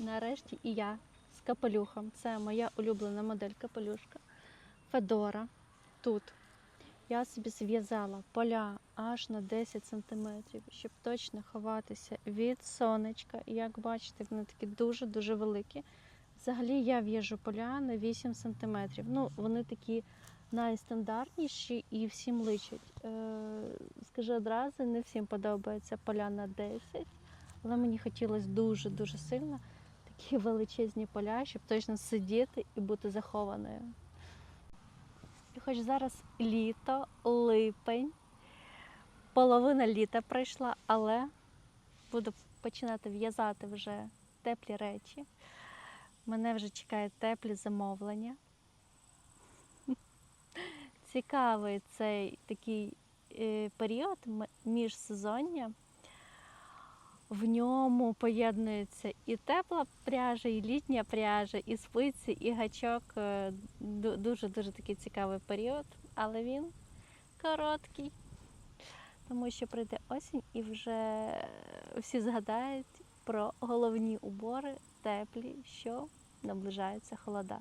Нарешті і я з капелюхом. Це моя улюблена модель капелюшка. Федора. Тут. Я собі зв'язала поля аж на 10 см, щоб точно ховатися від сонечка. Як бачите, вони такі дуже-дуже великі. Взагалі я в'яжу поля на 8 см. Ну, вони такі найстандартніші і всім личать. Е, скажу одразу, не всім подобається поля на 10, але мені хотілося дуже-дуже сильно такі величезні поля, щоб точно сидіти і бути захованою. І хоч зараз літо, липень, половина літа пройшла, але буду починати в'язати вже теплі речі. Мене вже чекають теплі замовлення. Цікавий цей такий е, період міжсезоння. В ньому поєднується і тепла пряжа, і літня пряжа, і спиці, і гачок. Е, Дуже-дуже такий цікавий період, але він короткий, тому що прийде осінь і вже всі згадають про головні убори теплі, що наближаються холода.